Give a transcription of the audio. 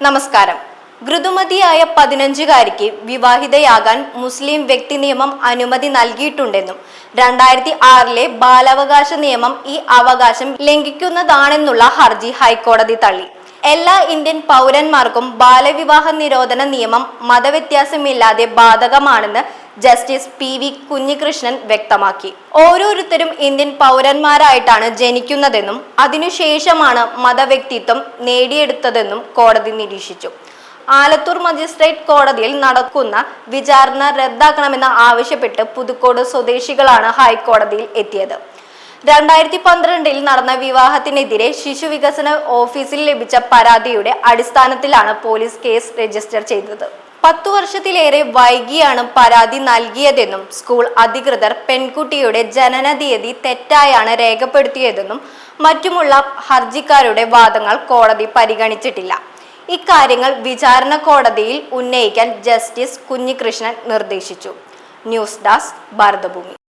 നമസ്കാരം. ഋതുമതിയായ പതിനഞ്ചുകാരിക്ക് വിവാഹിതയാകാൻ മുസ്ലിം വ്യക്തി നിയമം അനുമതി നൽകിയിട്ടുണ്ടെന്നും രണ്ടായിരത്തി ആറിലെ ബാലാവകാശ നിയമം ഈ അവകാശം ലംഘിക്കുന്നതാണെന്നുള്ള ഹർജി ഹൈക്കോടതി തള്ളി. എല്ലാ ഇന്ത്യൻ പൗരന്മാർക്കും ബാലവിവാഹ നിരോധന നിയമം മതവ്യത്യാസമില്ലാതെ ബാധകമാണെന്ന് ജസ്റ്റിസ് പി വി കുഞ്ഞികൃഷ്ണൻ വ്യക്തമാക്കി. ഓരോരുത്തരും ഇന്ത്യൻ പൗരന്മാരായിട്ടാണ് ജനിക്കുന്നതെന്നും അതിനുശേഷമാണ് മതവ്യക്തിത്വം നേടിയെടുത്തതെന്നും കോടതി നിരീക്ഷിച്ചു. ആലത്തൂർ മജിസ്ട്രേറ്റ് കോടതിയിൽ നടക്കുന്ന വിചാരണ റദ്ദാക്കണമെന്ന് ആവശ്യപ്പെട്ട് പുതുക്കോട് സ്വദേശികളാണ് ഹൈക്കോടതിയിൽ എത്തിയത്. രണ്ടായിരത്തി പന്ത്രണ്ടിൽ നടന്ന വിവാഹത്തിനെതിരെ ശിശു വികസന ഓഫീസിൽ ലഭിച്ച പരാതിയുടെ അടിസ്ഥാനത്തിലാണ് പോലീസ് കേസ് രജിസ്റ്റർ ചെയ്തത്. പത്തു വർഷത്തിലേറെ വൈകിയാണ് പരാതി നൽകിയതെന്നും സ്കൂൾ അധികൃതർ പെൺകുട്ടിയുടെ ജനന തീയതി തെറ്റായാണ് രേഖപ്പെടുത്തിയതെന്നും മറ്റുമുള്ള ഹർജിക്കാരുടെ വാദങ്ങൾ കോടതി പരിഗണിച്ചിട്ടില്ല. ഇക്കാര്യങ്ങൾ വിചാരണ കോടതിയിൽ ഉന്നയിക്കാൻ ജസ്റ്റിസ് കുഞ്ഞികൃഷ്ണൻ നിർദ്ദേശിച്ചു. News desk Bharatabhoomi.